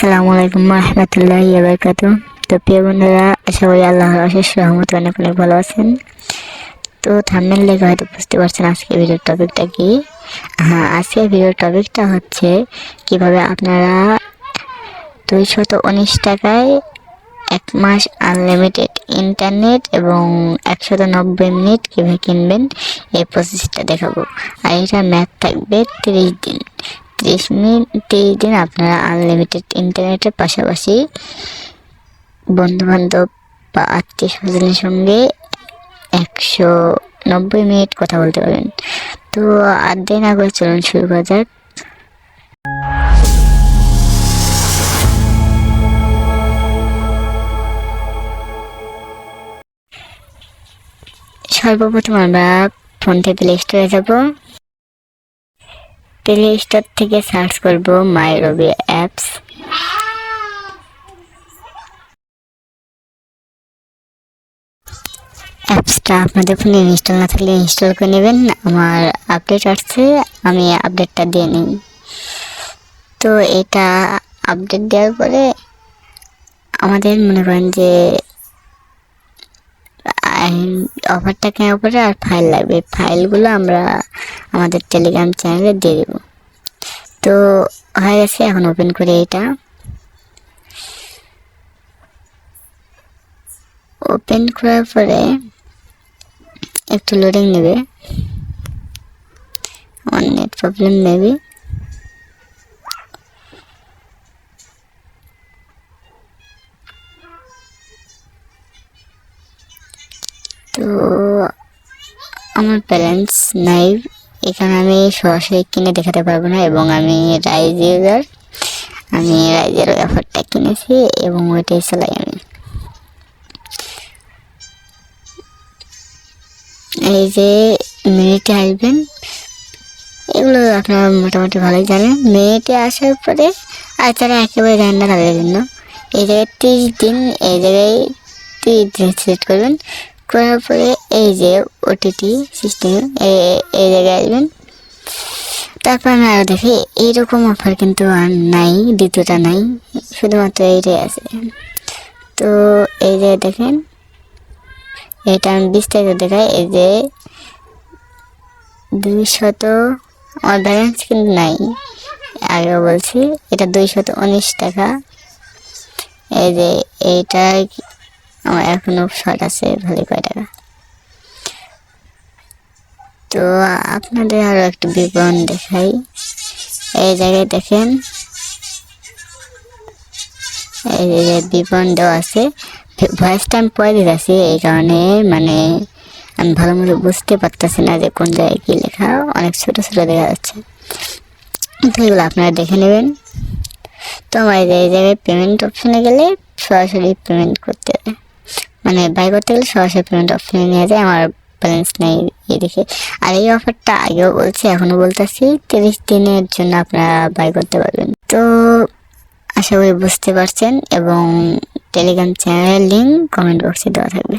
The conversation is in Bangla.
আসসালামু আলাইকুম রহমতুল্লাহ বারকাত তো প্রিয় বন্ধুরা, আশা করি আল্লাহর অশেষ রহমত অনেক অনেক ভালো আছেন। তো থামনেল লেগে হয়তো বুঝতে পারছেন আজকে ভিডিওর টপিকটা কি। হ্যাঁ আজকে ভিডিওর টপিকটা হচ্ছে কীভাবে আপনারা দুইশত উনিশ টাকায় এক মাস আনলিমিটেড ইন্টারনেট এবং একশত নব্বই মিনিট কীভাবে কিনবেন, এই প্রসেসটা দেখাবো। আর এটা ম্যাথ থাকবে তিরিশ দিন। তিরিশ মিনিট, তিরিশ দিন আপনারা আনলিমিটেড ইন্টারনেটের পাশাপাশি বন্ধুবান্ধব বা আত্মীয় স্বজনের সঙ্গে একশো নব্বই মিনিট কথা বলতে পারবেন তো আর দিন আগে চলুন শুরু করা যাক। সর্বপ্রথম আমরা ফোনতে প্লে স্টোরে যাব। প্লে স্টোর থেকে সার্চ করব মাই রবি অ্যাপস। অ্যাপসটা আপনাদের ফোনে ইনস্টল না থাকলে ইনস্টল করে নেবেন। আমার আপডেট আসছে, আমি আপডেটটা দিয়ে নিই। তো এটা আপডেট দেওয়ার পরে আমাদের মনে করেন যে অফারটা কেনার পরে আর ফাইল লাগবে। ফাইলগুলো আমরা আমাদের টেলিগ্রাম চ্যানেলে দিয়ে দেবো। তো হয়ে গেছে এখন ওপেন করে এটা ওপেন করার পরে একটু লোডিং নেবে আমার নেট প্রবলেম নেবে তো আমার ব্যালেন্স নাই এখানে আমি সরাসরি কিনে দেখাতে পারব না এবং আমি রাইজ ইউজার আমি রাইজের অফারটা কিনেছি এবং ওইটাই চালাই আমি। এই যে মিনিটে আসবেন, এগুলো আপনারা মোটামুটি ভালোই জানেন। মিনিটে আসার পরে আর তারা একেবারে জানেন না তাদের জন্য এই জায়গায় তিরিশ দিন, এই জায়গায় তিরিশ দিন সিলেক্ট করবেন। করার পরে এই যে ওটিটি সিস্টেম এই জায়গায় আসবেন। তারপর আমি আরও দেখি, এইরকম অফার কিন্তু আর নাই, দ্বিতীয়টা নাই, শুধুমাত্র এইটাই আছে। তো এই যে দেখেন, এটা আমি বিস্তারিত দেখাই, এই যে দুইশত আমার ব্যালেন্স কিন্তু নাই। আগেও বলছি, এটা দুইশত উনিশ টাকা। এই যে এইটা আমার এখনও শর্ট আছে, ভালো কয় টাকা তো আপনাদের আরও একটু বিবরণ দেখাই। এই জায়গায় দেখেন। এই যে বিবরণ দেওয়া আছে ভয়েসটা আমি পরে দিতেছি এই কারণে মানে আমি ভালো মতো বুঝতে পারতেছি না যে কোন জায়গায় কী লেখা, অনেক ছোটো ছোটো দেখা যাচ্ছে। তো এগুলো আপনারা দেখে নেবেন। তো আমার এই জায়গায় পেমেন্ট অপশানে গেলে সরাসরি পেমেন্ট করতে হবে। মানে বাই করতে গেলে সরাসরি পেমেন্ট অপশনে নিয়ে যায়, আমার ব্যালেন্স নেই এদিকে। আর এই অফারটা আগেও বলছি এখনও বলতেছি, তিরিশ দিনের জন্য আপনারা বাই করতে পারবেন। তো আশা করি বুঝতে পারছেন এবং টেলিগ্রাম চ্যানেলের লিঙ্ক কমেন্ট বক্সে দেওয়া থাকবে।